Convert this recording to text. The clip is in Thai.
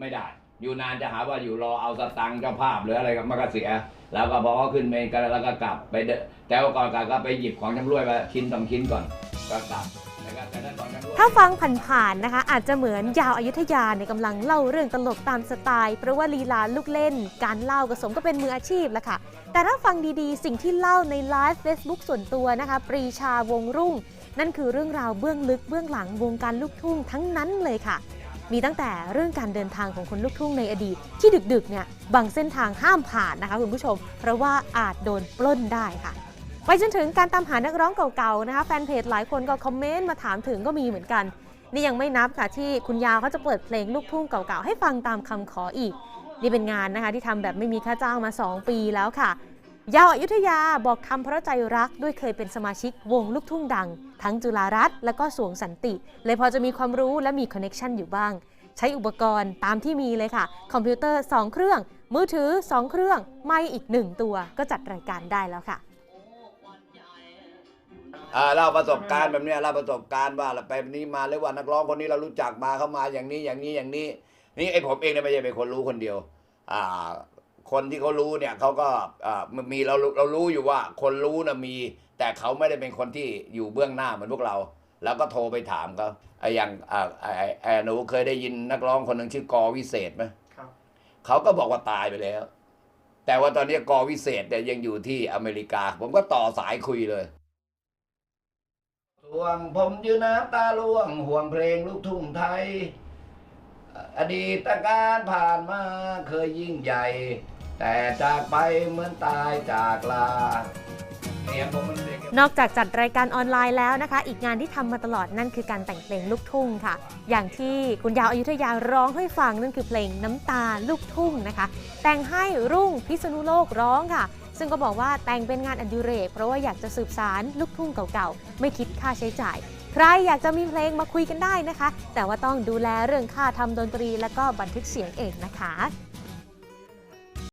ไม่ได้ อยู่นานจะหาว่าอยู่รอเอาสตังค์เจ้าภาพหรืออะไรก็มันก็เสีย แล้วก็พอเขาขึ้นเมนกันแล้วก็กลับไปเดแต่ว่าก่อนกลับก็ไปหยิบของชำรวยมาชิ้นสองชิ้นก่อนก็กลับถ้าฟังผ่านๆนะคะ อาจจะเหมือนยาวอายุทยาในกำลังเล่าเรื่องตลกตามสไตล์ เพราะว่าลีลาลูกเล่น การเล่ากระสมก็เป็นมืออาชีพแหละค่ะ แต่ถ้าฟังดีๆ สิ่งที่เล่าในไลฟ์ Facebook ส่วนตัวนะคะ ปรีชาวงรุ่ง นั่นคือเรื่องราวเบื้องลึกเบื้องหลังวงการลูกทุ่งทั้งนั้นเลยค่ะ มีตั้งแต่เรื่องการเดินทางของคนลูกทุ่งในอดีต ที่ดึกๆเนี่ยบางเส้นทางห้ามผ่านนะคะคุณผู้ชม เพราะว่าอาจโดนปล้นได้ค่ะ ไปจนถึงการตามหานักร้องเก่าๆนะคะแฟนเพจหลายคนก็คอมเมนต์มาถามถึงก็มีเหมือนกัน นี่ยังไม่นับค่ะที่คุณยาวเขาจะเปิดเพลงลูกทุ่งเก่าๆให้ฟังตามคำขออีก นี่เป็นงานนะคะที่ทำแบบไม่มีค่าจ้างมา 2 ปีแล้วค่ะ ยาวอายุทยาบอกทำเพราะใจรักด้วยเคยเป็นสมาชิกวงลูกทุ่งดัง ทั้งจุฬารัตน์และก็สวงสันติ เลยพอจะมีความรู้และมีคอนเน็ชันอยู่บ้าง ใช้อุปกรณ์ตามที่มีเลยค่ะ คอมพิวเตอร์ 2 เครื่อง มือถือ 2 เครื่อง ไม่อีก 1 ตัวก็จัดรายการได้แล้วค่ะอ่าเล่าประสบการณ์แบบนี้เล่าประสบการณ์ว่าเราไปนี้มาหรือว่านักร้องคนนี้เรารู้จักมาเข้ามาอย่างนี้อย่างนี้อย่างนี้ นี่ไอ้ผมเองเนี่ยไม่ใช่เป็นคนรู้คนเดียว อ่า คนที่เขารู้เนี่ยเขาก็อ่ามันมีเราเรารู้อยู่ว่าคนรู้นะมี แต่เขาไม่ได้เป็นคนที่อยู่เบื้องหน้าเหมือนพวกเรา แล้วก็โทรไปถามเขาไอ้อย่างอ่าไอ้ไอ้ไอ้หนูเคยได้ยินนักร้องคนหนึ่งชื่อกอวิเศษไหมครับเขาก็บอกว่าตายไปแล้ว แต่ว่าตอนนี้กอวิเศษเนี่ยยังอยู่ที่อเมริกา ผมก็ต่อสายคุยเลยห่วงผมยืนน้ำตาล่วงห่วงเพลงลูกทุ่งไทย อดีตการผ่านมาเคยยิ่งใหญ่ แต่จากไปเหมือนตายจากลาเนอกจากจัดรายการออนไลน์แล้วนะคะ อีกงานที่ทำมาตลอดนั่นคือการแต่งเพลงลูกทุ่งค่ะ อย่างที่คุณยาวอายุทยาร้องให้ฟังนั่นคือเพลงน้ำตาลูกทุ่งนะคะ แต่งให้รุ่งพิษณุโลกร้องค่ะ ซึ่งก็บอกว่าแต่งเป็นงานอดิเรก เพราะว่าอยากจะสืบสารลูกทุ่งเก่าๆ ไม่คิดค่าใช้จ่าย ใครอยากจะมีเพลงมาคุยกันได้นะคะ แต่ว่าต้องดูแลเรื่องค่าทำดนตรี และก็บันทึกเสียงเองนะคะ